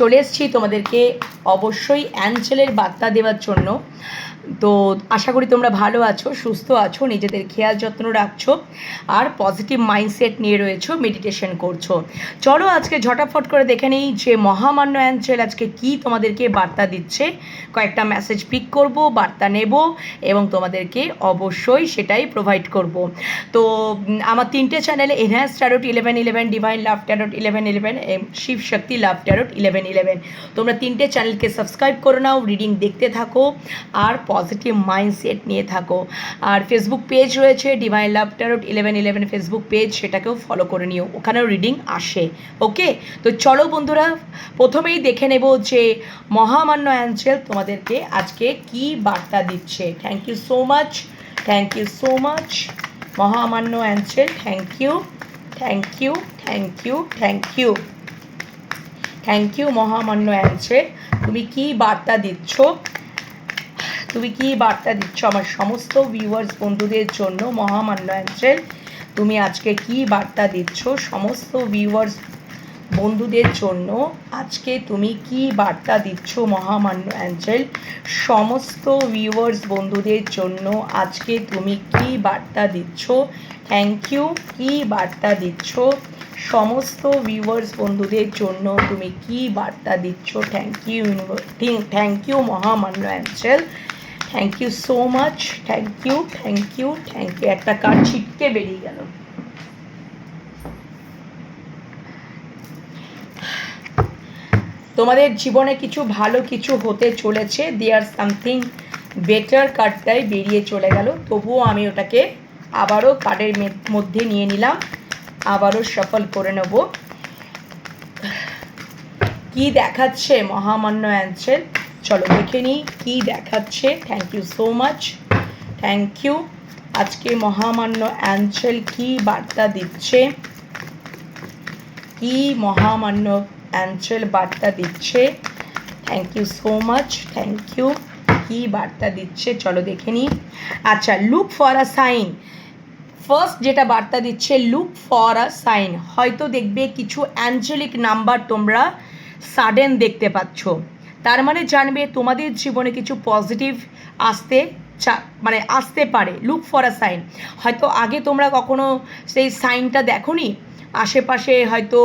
চলে এসেছি তোমাদেরকে অবশ্যই অ্যাঞ্চেলের বার্তা দেওয়ার জন্য। তো আশা করি তোমরা ভালো আছো, সুস্থ আছো, নিজেদের খেয়াল যত্ন রাখছো আর পজিটিভ মাইন্ডসেট নিয়ে রয়েছো মেডিটেশন করছ। চলো আজকে ঝটাফট করে দেখে নিই যে মহামান্য অ্যাঞ্চেল আজকে কি তোমাদেরকে বার্তা দিচ্ছে। কয়েকটা মেসেজ পিক করব, বার্তা নেব এবং তোমাদেরকে অবশ্যই সেটাই প্রোভাইড করব। তো আমার তিনটে চ্যানেলে enhance tarot eleven eleven divine love tarot eleven eleven Shiva Shakti love tarot eleven eleven তোমরা তিনটে চ্যানেলকে সাবস্ক্রাইব করে নাও রিডিং দেখতে থাকো, আর পজিটিভ মাইন্ডসেট নিয়ে থাকো। আর ফেসবুক পেজ রয়েছে divine love tarot eleven eleven Facebook page সেটাকেও ফলো করে নিও। ওখানেও রিডিং আসে ওকে তো চলো বন্ধুরা, প্রথমেই দেখে নেব যে মহামান্য অ্যাঞ্জেল তোমাদেরকে আজকে কি বার্তা দিচ্ছে। Thank you so much thank you so much মহামান্য angel thank you thank you thank you thank you thank you মহামান্য অ্যাঞ্জেল তুমি কি বার্তা দিচ্ছ? তুমি কি বার্তা দিচ্ছ আমার সমস্ত ভিউয়ার্স বন্ধুদের জন্য মহামান্য অ্যাঞ্জেল তুমি আজকে কি বার্তা দিচ্ছ সমস্ত ভিউয়ার্স বন্ধুদের জন্য? আজকে তুমি কি বার্তা দিচ্ছ মহামান্য অ্যাঞ্জেল সমস্ত ভিউয়ার্স বন্ধুদের জন্য আজকে তুমি কি বার্তা দিচ্ছ? থ্যাংক ইউ কি বার্তা দিচ্ছ? সমস্ত ভিউয়ার্স বন্ধুদের জন্য তুমি কি বার্তা দিচ্ছ? থ্যাংক ইউ থ্যাংক ইউ মহামান্য angel thank you so much thank you thank you thank you একটা কার্ড ছিটকে বেরিয়ে গেল। তোমাদের জীবনে কিছু ভালো কিছু হতে চলেছে। দেয়ার সামথিং বেটার কার্ডটাই বেরিয়ে চলে গেল। তবুও আমি ওটাকে আবারও কার্ডের মধ্যে নিয়ে নিলাম। আবারও সফল করে নেব। কি দেখাচ্ছে? মহামান্য অ্যাঞ্চেল চলো দেখে নিই কী দেখাচ্ছে। Thank you so much thank you আজকে মহামান্য অ্যাঞ্চেল কি বার্তা দিচ্ছে? কি মহামান্য অ্যাঞ্চেল বার্তা দিচ্ছে? Thank you so much thank you কি বার্তা দিচ্ছে? চলো দেখে নিই। আচ্ছা look for a sign first যেটা বার্তা দিচ্ছে লুক ফর আ সাইন হয়তো দেখবে কিছু অ্যাঞ্জেলিক নাম্বার তোমরা সাডেন দেখতে পাচ্ছ। তার মানে জানবে তোমাদের জীবনে কিছু পজিটিভ আসতে চা মানে আসতে পারে। লুক ফর আ সাইন হয়তো আগে তোমরা কখনো সেই সাইনটা দেখোনি। আশেপাশে হয়তো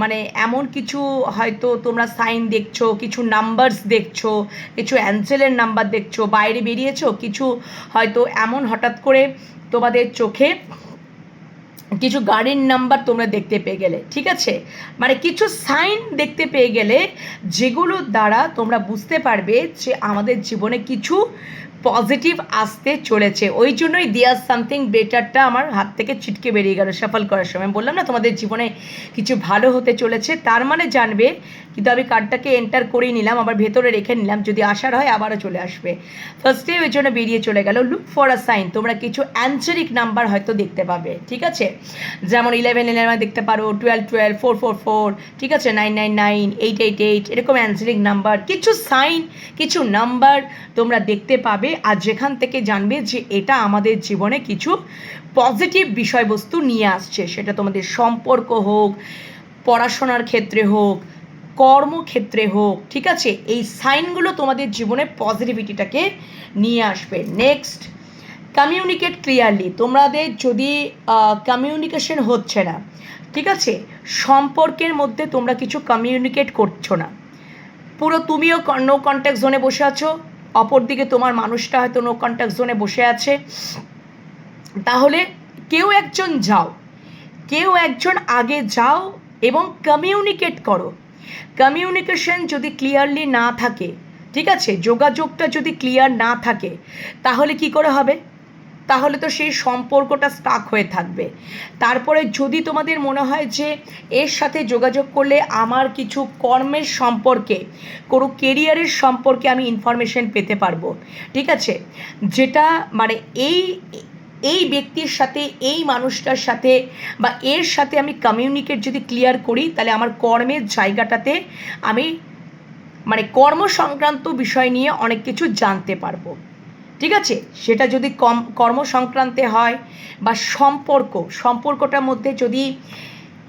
মানে এমন কিছু হয়তো তোমরা সাইন দেখছ, কিছু নাম্বারস দেখছ, কিছু অ্যাঞ্জেলের নাম্বার দেখছ, বাইরে বেরিয়েছো, কিছু হয়তো এমন হঠাৎ করে তোমাদের চোখে কিছু গাড়ির নাম্বার তোমরা দেখতে পেয়ে গেলে, ঠিক আছে? মানে কিছু সাইন দেখতে পেয়ে গেলে যেগুলোর দ্বারা তোমরা বুঝতে পারবে যে আমাদের জীবনে কিছু পজিটিভ আসতে চলেছে। ওই জন্যই দেয়ার সামথিং বেটারটা আমার হাত থেকে ছিটকে বেরিয়ে গেল সফল করার সময়। বললাম, না, তোমাদের জীবনে কিছু ভালো হতে চলেছে। তার মানে জানবে, কিন্তু আমি কার্ডটাকে এন্টার করেই নিলাম, আবার ভেতরে রেখে নিলাম। যদি আসার হয়, আবারও চলে আসবে। ফার্স্টে ওই জন্য বেরিয়ে চলে গেল। লুক ফর আ সাইন তোমরা কিছু অ্যান্সারিক নাম্বার হয়তো দেখতে পাবে, ঠিক আছে? যেমন ইলেভেন ইলেভেন দেখতে পারো twelve twelve four four four ঠিক আছে? Nine nine nine eight eight eight এরকম অ্যান্সারিক নাম্বার কিছু সাইন কিছু নাম্বার তোমরা দেখতে পাবে। আর যেখান থেকে জানবে যে এটা আমাদের জীবনে কিছু পজিটিভ বিষয়বস্তু নিয়ে আসছে। সেটা তোমাদের সম্পর্ক হোক, পড়াশোনার ক্ষেত্রে হোক, কর্মক্ষেত্রে হোক, ঠিক আছে? এই সাইনগুলো তোমাদের জীবনে পজিটিভিটিটাকে নিয়ে আসবে। নেক্সট কমিউনিকেট ক্লিয়ারলি তোমাদের যদি কমিউনিকেশন হচ্ছে না, ঠিক আছে? সম্পর্কের মধ্যে তোমরা কিছু কমিউনিকেট করছ না। পুরো তুমিও নো কন্ট্যাক্ট জোনে বসে আছো। অপরদিকে তোমার মানুষটা হয়তো নো কন্ট্যাক্ট জোনে বসে আছে। তাহলে কেউ একজন যাও, কেউ একজন আগে যাও এবং কমিউনিকেট করো। কমিউনিকেশন যদি ক্লিয়ারলি না থাকে, ঠিক আছে? যোগাযোগটা যদি ক্লিয়ার না থাকে, তাহলে কি করে হবে? তাহলে তো সেই সম্পর্কটা স্টাক হয়ে থাকবে। তারপরে যদি তোমাদের মনে হয় যে এর সাথে যোগাযোগ করলে আমার কিছু কর্মের সম্পর্কে, কোনো কেরিয়ারের সম্পর্কে আমি ইনফরমেশন পেতে পারব। ঠিক আছে? যেটা মানে এই এই ব্যক্তির সাথে, এই মানুষটার সাথে বা এর সাথে আমি কমিউনিকেট যদি ক্লিয়ার করি, তাহলে আমার কর্মের জায়গাটাতে আমি মানে কর্ম সংক্রান্ত বিষয় নিয়ে অনেক কিছু জানতে পারব। ঠিক আছে? সেটা যদি কম কর্ম সংক্রান্তে হয় বা সম্পর্ক, সম্পর্কটার মধ্যে যদি,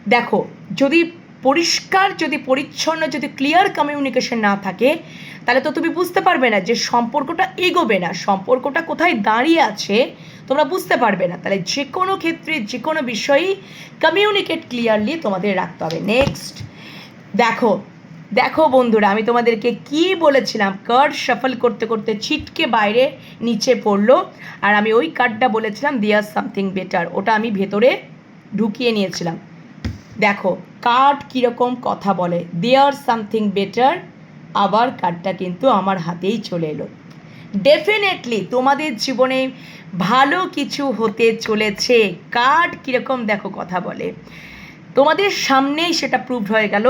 দেখো, যদি পরিষ্কার, যদি পরিচ্ছন্ন, যদি ক্লিয়ার কমিউনিকেশন না থাকে, তাহলে তো তুমি বুঝতে পারবে না যে সম্পর্কটা এগোবে না। সম্পর্কটা কোথায় দাঁড়িয়ে আছে, তোমরা বুঝতে পারবে না। তাহলে যে কোনো ক্ষেত্রে যে কোনো বিষয়েই কমিউনিকেট ক্লিয়ারলি তোমাদের রাখতে হবে। নেক্সট দেখো দেখো বন্ধুরা, আমি তোমাদেরকে কি বলেছিলাম? কার্ড শাফল করতে করতে ছিটকে বাইরে নিচে পড়ল, আর আমি ওই কার্ডটা বলেছিলাম দেয়ার সামথিং বেটার ওটা আমি ভেতরে ঢুকিয়ে নিয়েছিলাম। দেখো কার্ড কীরকম কথা বলে দেয়ার সামথিং বেটার আবার কার্ডটা কিন্তু আমার হাতেই চলে এলো। ডেফিনেটলি তোমাদের জীবনে ভালো কিছু হতে চলেছে। কার্ড কীরকম দেখো কথা বলে। তোমাদের সামনেই সেটা প্রুভড হয়ে গেল।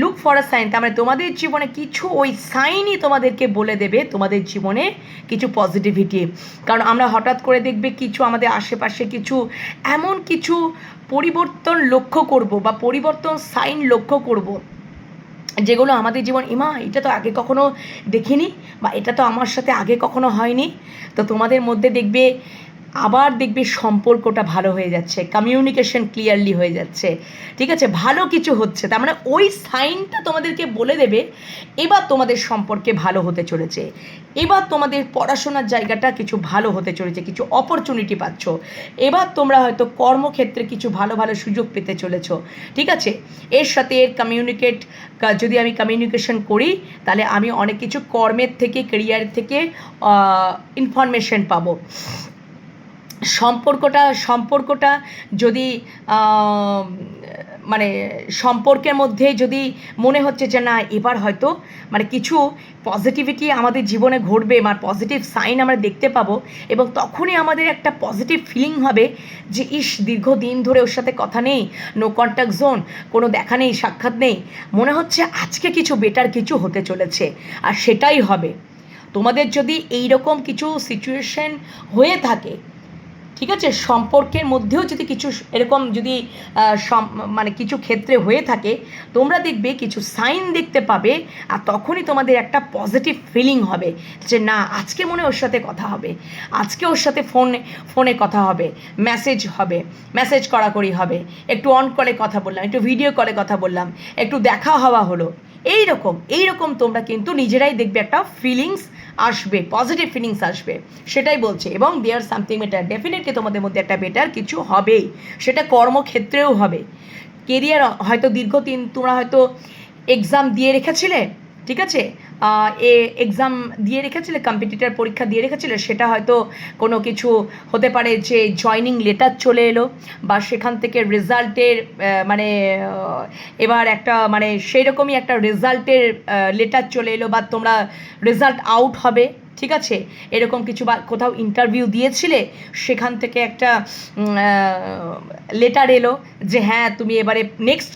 লুক ফর আ সাইন তার মানে তোমাদের জীবনে কিছু ওই সাইনই তোমাদেরকে বলে দেবে তোমাদের জীবনে কিছু পজিটিভিটি কারণ আমরা হঠাৎ করে দেখবে কিছু আমাদের আশেপাশে কিছু এমন কিছু পরিবর্তন লক্ষ্য করব বা পরিবর্তন সাইন লক্ষ্য করব, যেগুলো আমাদের জীবন, ইমা, এটা তো আগে কখনো দেখিনি বা এটা তো আমার সাথে আগে কখনো হয়নি। তো তোমাদের মধ্যে দেখবে আবার দেখবে সম্পর্কটা ভালো হয়ে যাচ্ছে কমিউনিকেশন ক্লিয়ারলি হয়ে যাচ্ছে, ঠিক আছে? ভালো কিছু হচ্ছে, তার মানে ওই সাইনটা তোমাদেরকে বলে দেবে, এবার তোমাদের সম্পর্কে ভালো হতে চলেছে, এবার তোমাদের পড়াশোনার জায়গাটা কিছু ভালো হতে চলেছে, কিছু অপরচুনিটি পাচ্ছ, এবার তোমরা হয়তো কর্মক্ষেত্রে কিছু ভালো ভালো সুযোগ পেতে চলেছ, ঠিক আছে? এর সাথে এর কমিউনিকেট যদি আমি কমিউনিকেশন করি, তাহলে আমি অনেক কিছু কর্মের থেকে কেরিয়ার থেকে ইনফরমেশন পাবো। সম্পর্কটা সম্পর্কটা যদি মানে সম্পর্কের মধ্যে যদি মনে হচ্ছে যে না, এবার হয়তো মানে কিছু পজিটিভিটি আমাদের জীবনে ঘটবে, বা পজিটিভ সাইন আমরা দেখতে পাবো, এবং তখনই আমাদের একটা পজিটিভ ফিলিং হবে যে, ইস, দীর্ঘদিন ধরে ওর সাথে কথা নেই নো কন্ট্যাক্ট জোন কোনো দেখা নেই, সাক্ষাৎ নেই। মনে হচ্ছে আজকে কিছু বেটার কিছু হতে চলেছে, আর সেটাই হবে। তোমাদের যদি এই রকম কিছু সিচুয়েশন হয়ে থাকে ঠিক আছে? সম্পর্কের মধ্যেও যদি কিছু এরকম যদি মানে কিছু ক্ষেত্রে হয়ে থাকে, তোমরা দেখবে কিছু সাইন দেখতে পাবে আর তখনই তোমাদের একটা পজিটিভ ফিলিং হবে যে না, আজকে মনে ওর সাথে কথা হবে। আজকে ওর সাথে ফোনে ফোনে কথা হবে মেসেজ হবে মেসেজ করাকরি হবে। একটু অন কলে কথা বললাম, একটু ভিডিও কলে কথা বললাম, একটু দেখা হওয়া হলো। এই রকম এই রকম তোমরা কিন্তু নিজেরাই দেখবে একটা ফিলিংস আসবে পজিটিভ ফিলিংস আসবে। সেটাই বলছে। এবং দেয়ার সামথিং এটা ডেফিনেটলি তোমাদের মধ্যে একটা বেটার কিছু হবেই। সেটা কর্মক্ষেত্রেও হবে। কেরিয়ার হয়তো দীর্ঘদিন তোমরা হয়তো এক্সাম দিয়ে রেখেছিলে ঠিক আছে? এ এক্সাম দিয়ে রেখেছিলে কম্পিটিটার পরীক্ষা দিয়ে রেখেছিলে, সেটা হয়তো কোনো কিছু হতে পারে যে জয়নিং লেটার চলে এলো বা সেখান থেকে রেজাল্টের মানে এবার একটা মানে সেই রকমই একটা রেজাল্টের লেটার চলে এলো বা তোমরা রেজাল্ট আউট হবে। ঠিক আছে? এরকম কিছু বা কোথাও ইন্টারভিউ দিয়েছিলে? সেখান থেকে একটা লেটার এলো যে হ্যাঁ তুমি এবারে নেক্সট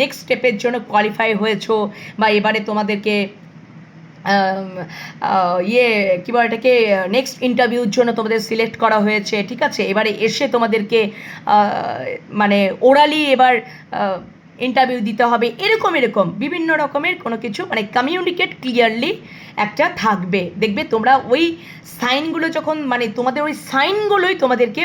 নেক্সট স্টেপের জন্য কোয়ালিফাই হয়েছো বা এবারে তোমাদেরকে ইয়ে কী বলে এটাকে নেক্সট ইন্টারভিউর জন্য তোমাদের সিলেক্ট করা হয়েছে, ঠিক আছে? এবারে এসে তোমাদেরকে মানে ওরালি এবার ইন্টারভিউ দিতে হবে, এরকম এরকম, বিভিন্ন রকমের কোনো কিছু মানে কমিউনিকেট ক্লিয়ারলি একটা থাকবে। দেখবে তোমরা ওই সাইনগুলো যখন মানে তোমাদের ওই সাইনগুলোই তোমাদেরকে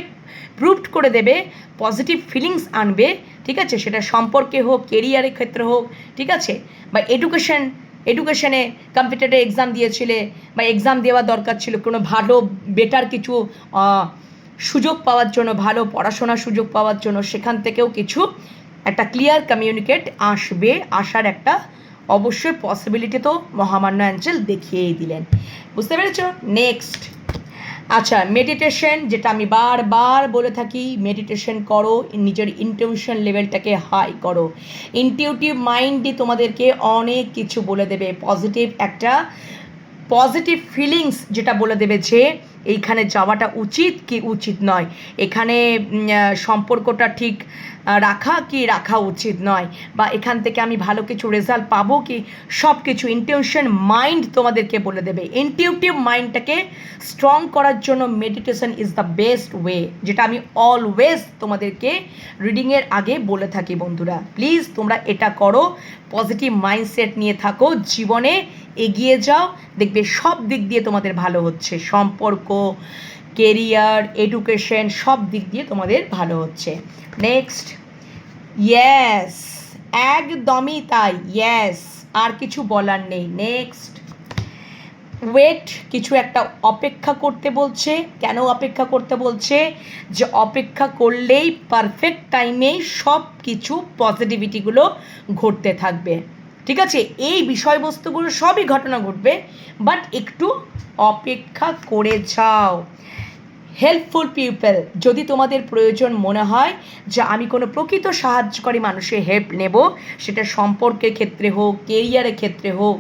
প্রুভড করে দেবে পজিটিভ ফিলিংস আনবে, ঠিক আছে? সেটা সম্পর্কে হোক কেরিয়ারের ক্ষেত্রে হোক, ঠিক আছে? বা এডুকেশন এডুকেশনে কম্পিউটারে এক্সাম দিয়েছিলে, বা এক্সাম দেওয়ার দরকার ছিল, কোনো ভালো বেটার কিছু সুযোগ পাওয়ার জন্য, ভালো পড়াশোনার সুযোগ পাওয়ার জন্য, সেখান থেকেও কিছু একটা ক্লিয়ার কমিউনিকেট আসবে, আসার একটা অবশ্যই পসিবিলিটি তো মহামান্য অ্যাঞ্জেল দেখিয়েই দিলেন। বুঝতে পেরেছ? নেক্সট আচ্ছা মেডিটেশন যেটা আমি বারবার বলে থাকি মেডিটেশন করো, নিজের ইনটিউশন লেভেলটাকে হাই করো। ইনটিউটিভ মাইন্ডই তোমাদেরকে অনেক কিছু বলে দেবে। পজিটিভ একটা পজিটিভ ফিলিংস যেটা বলে দেবে যে, এইখানে যাওয়াটা উচিত কি উচিত নয়? এখানে সম্পর্কটা ঠিক রাখা কি রাখা উচিত নয়? বা এখান থেকে আমি ভালো কিছু রেজাল্ট পাবো কি? সব কিছু ইনটিউশন মাইন্ড তোমাদেরকে বলে দেবে। ইনটিউটিভ মাইন্ডটাকে স্ট্রং করার জন্য meditation is the best way যেটা আমি অলওয়েজ তোমাদেরকে রিডিংয়ের আগে বলে থাকি বন্ধুরা। প্লিজ তোমরা এটা করো পজিটিভ মাইন্ডসেট নিয়ে থাকো, জীবনে এগিয়ে যাও, দেখবে সব দিক দিয়ে তোমাদের ভালো হচ্ছে। সম্পর্ক কেরিয়ার এডুকেশন সব দিক দিয়ে তোমাদের ভালো হচ্ছে। নেক্সট ইয়েস একদমই তাই ইয়েস আর কিছু বলার নেই। নেক্সট ওয়েট কিছু একটা অপেক্ষা করতে বলছে। কেন অপেক্ষা করতে বলছে? যে অপেক্ষা করলেই পারফেক্ট টাইমে সব কিছু পজিটিভিটিগুলো ঘটতে থাকবে। ঠিক আছে? এই বিষয়বস্তুগুলো সবই ঘটনা ঘটবে বাট একটু অপেক্ষা করে যাও। হেল্পফুল পিপল যদি তোমাদের প্রয়োজন মনে হয় যে আমি কোনো প্রকৃত সাহায্যকারী মানুষের হেল্প নেব, সেটা সম্পর্কের ক্ষেত্রে হোক কেরিয়ারের ক্ষেত্রে হোক,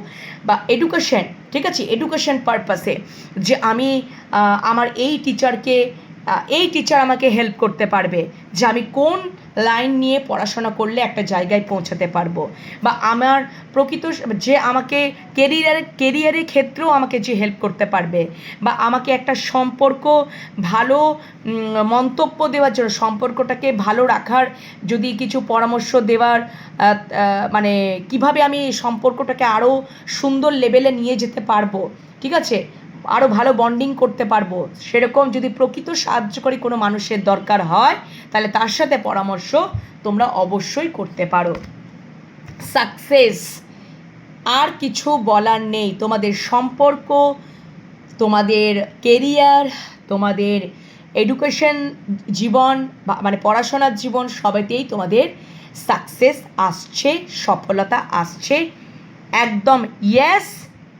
বা এডুকেশন ঠিক আছে? এডুকেশন পারপাসে যে আমি আমার এই টিচারকে এই টিচার আমাকে হেল্প করতে পারবে যে আমি কোন লাইন নিয়ে পড়াশোনা করলে একটা জায়গায় পৌঁছাতে পারব। বা আমার প্রকৃত যে আমাকে কেরিয়ারে কেরিয়ারের ক্ষেত্রেও আমাকে যে হেল্প করতে পারবে। বা আমাকে একটা সম্পর্ক ভালো মন্তব্য দেওয়ার জন্য, সম্পর্কটাকে ভালো রাখার যদি কিছু পরামর্শ দেওয়ার মানে কীভাবে আমি সম্পর্কটাকে আরও সুন্দর লেভেলে নিয়ে যেতে পারব, ঠিক আছে? আরও ভালো বন্ডিং করতে পারব। সেরকম যদি প্রকৃত সাহায্যকারী কোনো মানুষের দরকার হয়, তাহলে তার সাথে পরামর্শ তোমরা অবশ্যই করতে পারো। সাকসেস আর কিছু বলার নেই। তোমাদের সম্পর্ক, তোমাদের কেরিয়ার তোমাদের এডুকেশন জীবন মানে পড়াশোনার জীবন সবাইতেই তোমাদের সাকসেস আসছে, সফলতা আসছে। একদম ইয়েস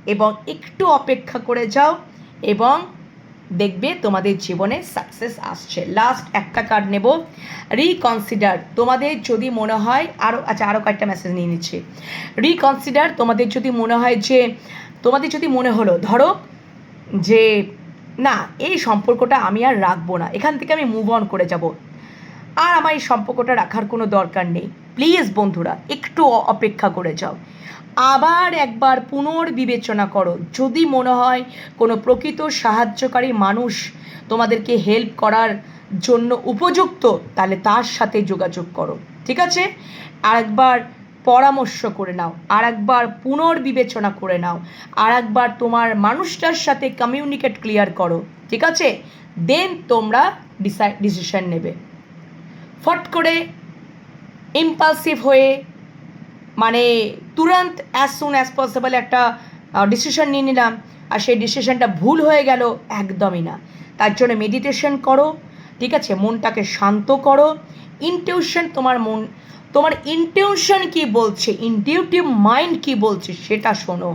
এবং একটু অপেক্ষা করে যাও এবং দেখবে তোমাদের জীবনে সাকসেস আসছে। লাস্ট একটা কার্ড নেব। রিকনসিডার তোমাদের যদি মনে হয় আরও আচ্ছা আরও কয়েকটা মেসেজ নিয়ে নিচ্ছে। রিকনসিডার তোমাদের যদি মনে হয় যে, তোমাদের যদি মনে হলো, ধরো যে, না, এই সম্পর্কটা আমি আর রাখব না, এখান থেকে আমি মুভ অন করে যাব। আর আমার এই সম্পর্কটা রাখার কোনো দরকার নেই। প্লিজ বন্ধুরা, একটু অপেক্ষা করে যাও। আবার একবার পুনর্বিবেচনা করো। যদি মনে হয় কোনো প্রকৃত সাহায্যকারী মানুষ তোমাদেরকে হেল্প করার জন্য উপযুক্ত, তাহলে তার সাথে যোগাযোগ করো। ঠিক আছে? আর একবার পরামর্শ করে নাও। আর একবার পুনর্বিবেচনা করে নাও। আর একবার তোমার মানুষটার সাথে কমিউনিকেট ক্লিয়ার করো। ঠিক আছে? দেন তোমরা ডিসাইড ডিসিশন নেবে। ফট করে ইম্পালসিভ হয়ে মানে তুরন্ত অ্যাজ সুন অ্যাজ পসিবল একটা ডিসিশন নিয়ে নিলাম। আর সেই ডিসিশনটা ভুল হয়ে গেল একদমই না। তার জন্য মেডিটেশন করো, ঠিক আছে? মনটাকে শান্ত করো। ইনটিউশন তোমার মন, তোমার ইনটিউশন কি বলছে? ইনটিউটিভ মাইন্ড কি বলছে? সেটা শোনো।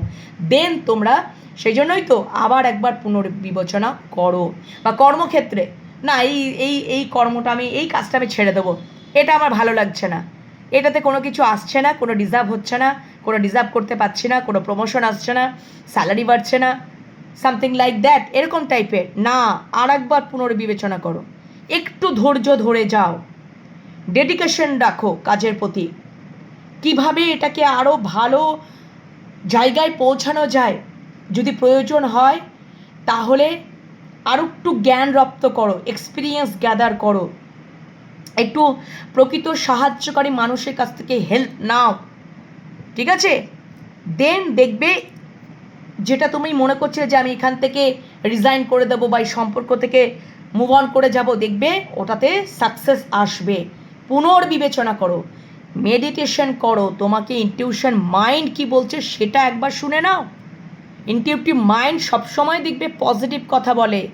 দেন তোমরা সেই জন্যই তো আবার একবার পুনর্বিবেচনা করো। বা কর্মক্ষেত্রে, না, এই এই এই কর্মটা আমি, এই কাজটা আমি ছেড়ে দেবো। এটা আমার ভালো লাগছে না। এটাতে কোনো কিছু আসছে না, কোনো ডিজার্ভ হচ্ছে না, কোনো ডিজার্ভ করতে পারছি না, কোনো প্রমোশন আসছে না স্যালারি বাড়ছে না সামথিং লাইক দ্যাট এরকম টাইপের না আর একবার পুনর্বিবেচনা করো। একটু ধৈর্য ধরে যাও। ডেডিকেশন রাখো কাজের প্রতি। কীভাবে এটাকে আরও ভালো জায়গায় পৌঁছানো যায়? যদি প্রয়োজন হয়, তাহলে আরও একটু জ্ঞান রপ্ত করো এক্সপিরিয়েন্স গ্যাদার করো। একটু প্রকৃত সাহায্যকারী মানুষের কাছ থেকে হেল্প নাও। ঠিক আছে? দেন দেখবে যেটা তুমি মনে করছিলে যে আমি এখান থেকে রিজাইন করে দেবো বা এই সম্পর্ক থেকে মুভ অন করে যাব, দেখবে ওটাতে সাকসেস আসবে। পুনর্বিবেচনা করো। মেডিটেশন করো। তোমাকে ইনটিউশন মাইন্ড কি বলছে সেটা একবার শুনে নাও। ইনটিউটিভ মাইন্ড সবসময় দেখবে পজিটিভ কথা বলে।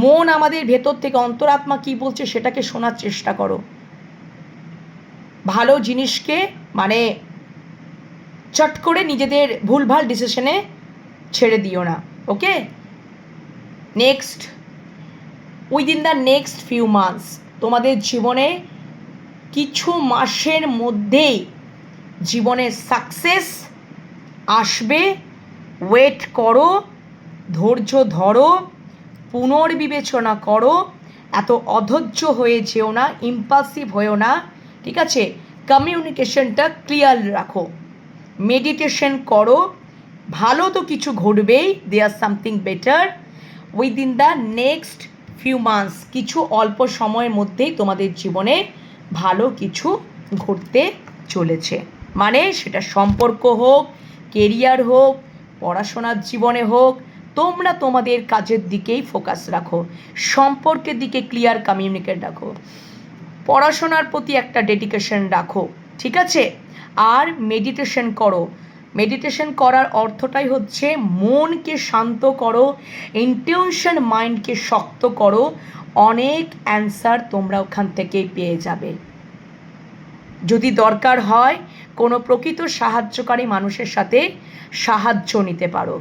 মন আমাদের ভেতর থেকে অন্তরাত্মা কি বলছে সেটাকে শোনার চেষ্টা করো। ভালো জিনিসকে মানে চট করে নিজেদের ভুলভাল ডিসিশনে ছেড়ে দিও না okay next within the next few months তোমাদের জীবনে কিছু মাসের মধ্যেই জীবনে সাকসেস আসবে। ওয়েট করো, ধৈর্য ধরো পুনর্বিবেচনা করো, এত অধৈর্য হয়ে যেও না ইম্পালসিভ হয়েও না, ঠিক আছে? কমিউনিকেশনটা ক্লিয়ার রাখো। মেডিটেশন করো, ভালো তো কিছু ঘটবেই there something better within the next few months কিছু অল্প সময়ের মধ্যেই তোমাদের জীবনে ভালো কিছু ঘটতে চলেছে। মানে সেটা সম্পর্ক হোক কেরিয়ার হোক, পড়াশোনার জীবনে হোক তোমরা তোমাদের কাজের দিকেই ফোকাস রাখো, সম্পর্কের দিকে ক্লিয়ার কমিউনিকেট রাখো, পড়াশোনার প্রতি একটা ডেডিকেশন রাখো, ঠিক আছে? আর মেডিটেশন করো মেডিটেশন করার অর্থটাই হচ্ছে মনকে শান্ত করো ইন্টেনশন মাইন্ডকে শক্ত করো, অনেক অ্যান্সার তোমরা ওখান থেকেই পেয়ে যাবে। যদি দরকার হয় কোনো প্রকৃত সাহায্যকারী মানুষের সাথে সাহায্য নিতে পারো।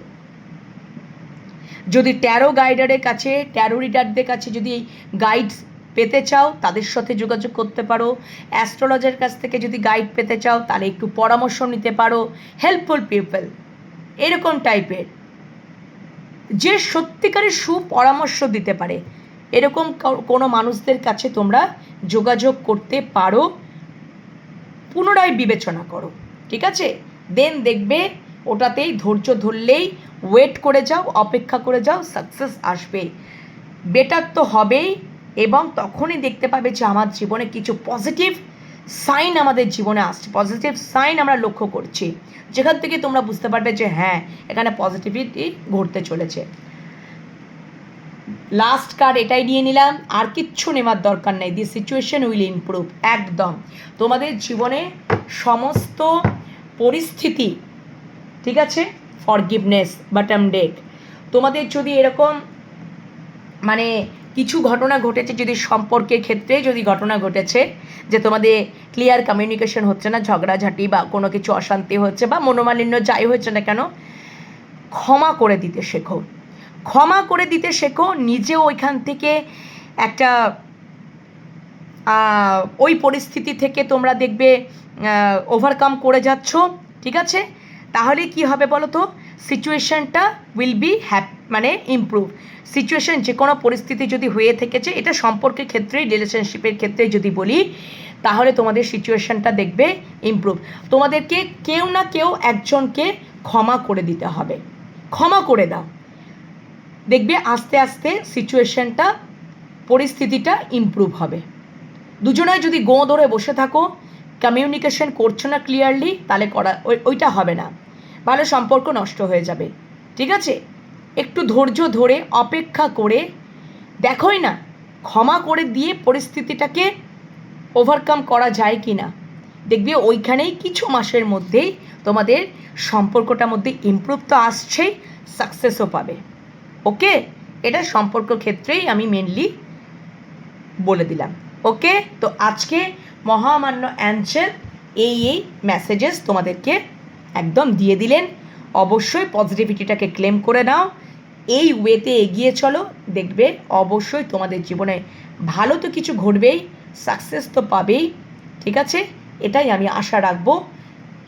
যদি ট্যারো গাইডারের কাছে ট্যারো রিডারদের কাছে যদি গাইড পেতে চাও, তাদের সাথে যোগাযোগ করতে পারো। অ্যাস্ট্রোলজার কাছ থেকে যদি গাইড পেতে চাও, তাহলে একটু পরামর্শ নিতে পারো। হেল্পফুল পিপল এরকম টাইপের যে সত্যিকারের সুপরামর্শ দিতে পারে, এরকম কোনো মানুষদের কাছে তোমরা যোগাযোগ করতে পারো। পুনরায় বিবেচনা করো, ঠিক আছে? দেন দেখবে, ওটাতেই ধৈর্য ধরলেই ওয়েট করে যাও, অপেক্ষা করে যাও সাকসেস আসবে। বেটার তো হবেই, এবং তখনই দেখতে পাবে যে আমার জীবনে কিছু পজিটিভ সাইন আমাদের জীবনে আসছে। পজিটিভ সাইন আমরা লক্ষ্য করছি। যেখান থেকে তোমরা বুঝতে পারবে যে হ্যাঁ এখানে পজিটিভিটি ঘটতে চলেছে। লাস্ট কার্ড এটাই নিয়ে নিলাম, আর কিচ্ছু নেওয়ার দরকার নেই। দি সিচুয়েশন উইল ইমপ্রুভ একদম। তোমাদের জীবনে সমস্ত পরিস্থিতি, ঠিক আছে? ফরগিভনেস বাটাম ডেক তোমাদের যদি এরকম মানে কিছু ঘটনা ঘটেছে যদি সম্পর্কের ক্ষেত্রে যদি ঘটনা ঘটেছে যে তোমাদের ক্লিয়ার কমিউনিকেশন হচ্ছে না, ঝগড়াঝাটি বা কোনো কিছু অশান্তি হচ্ছে বা মনোমালিন্য যাই হচ্ছে না কেন, ক্ষমা করে দিতে শেখো। ক্ষমা করে দিতে শেখো, নিজে ওইখান থেকে একটা ওই পরিস্থিতি থেকে তোমরা দেখবে ওভারকাম করে যাচ্ছ, ঠিক আছে? তাহলে কি হবে বলো তো সিচুয়েশনটা উইল বি হ্যাপ মানে ইমপ্রুভ সিচুয়েশন যে কোনো পরিস্থিতি যদি হয়ে থেকেছে, এটা সম্পর্কের ক্ষেত্রেই রিলেশনশিপের ক্ষেত্রে যদি বলি, তাহলে তোমাদের সিচুয়েশনটা দেখবে ইমপ্রুভ তোমাদেরকে কেউ না কেউ একজনকে ক্ষমা করে দিতে হবে। ক্ষমা করে দাও। দেখবে আস্তে আস্তে সিচুয়েশনটা পরিস্থিতিটা ইমপ্রুভ হবে। দুজনায় যদি গো ধরে বসে থাকো কমিউনিকেশন করছ না ক্লিয়ারলি তাহলে করা ওই ওইটা হবে না। ভালো সম্পর্ক নষ্ট হয়ে যাবে। ঠিক আছে? একটু ধৈর্য ধরে, অপেক্ষা করে, দেখোই না, ক্ষমা করে দিয়ে পরিস্থিতিটাকে ওভারকাম করা যায় কি না। দেখবে ওইখানেই কিছু মাসের মধ্যেই তোমাদের সম্পর্কটার মধ্যে ইমপ্রুভ তো আসছেই সাকসেসও পাবে। ওকে? এটা সম্পর্ক ক্ষেত্রেই আমি মেনলি বলে দিলাম। ওকে? তো আজকে মহামান্য অ্যাঞ্চেল এই এই মেসেজেস তোমাদেরকে একদম দিয়ে দিলেন। অবশ্যই পজিটিভিটিটাকে ক্লেম করে নাও। এই ওয়েতে এগিয়ে চলো। দেখবে অবশ্যই তোমাদের জীবনে ভালো তো কিছু ঘটবেই সাকসেস তো পাবেই, ঠিক আছে? এটাই আমি আশা রাখব।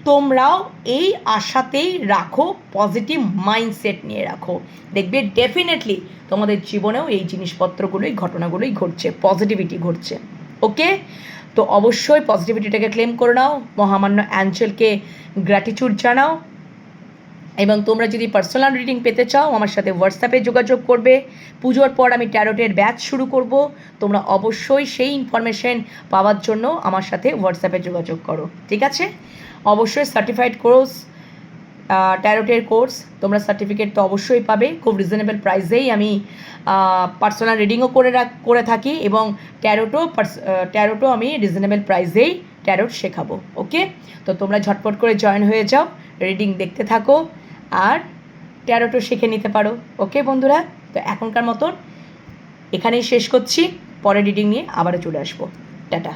তোমরাও এই আশাতেই রাখো পজিটিভ মাইন্ডসেট নিয়ে রাখো। দেখবে ডেফিনেটলি তোমাদের জীবনেও এই জিনিসপত্রগুলোই, ঘটনাগুলোই ঘটছে পজিটিভিটি ঘটছে। ওকে তো অবশ্যই পজিটিভিটিটাকে ক্লেম করে নাও। মহামান্য অ্যাঞ্চেলকে গ্র্যাটিচিউড জানাও। এবং তোমরা যদি পার্সোনাল রিডিং পেতে চাও, আমার সাথে হোয়াটসঅ্যাপে যোগাযোগ করবে। পুজোর পর আমি ট্যারোটের ব্যাচ শুরু করব। তোমরা অবশ্যই সেই ইনফরমেশন পাওয়ার জন্য আমার সাথে হোয়াটসঅ্যাপে যোগাযোগ করো। ঠিক আছে? অবশ্যই সার্টিফাইড কোর্স ট্যারোটের কোর্স তোমরা সার্টিফিকেট তো অবশ্যই পাবে। খুব রিজনেবল প্রাইসেই আমি পার্সোনাল রিডিংও করে করে থাকি এবং ট্যারোটো ট্যারোটো আমি রিজনেবল প্রাইসেই ট্যারোট শেখাবো ওকে তো তোমরা ঝটপট করে জয়েন হয়ে যাও রিডিং দেখতে থাকো আর ট্যারোটো শিখে নিতে পারো ওকে বন্ধুরা? তো এখনকার মতন এখানেই শেষ করছি, পরে রিডিং নিয়ে আবারও চলে আসব। টাটা।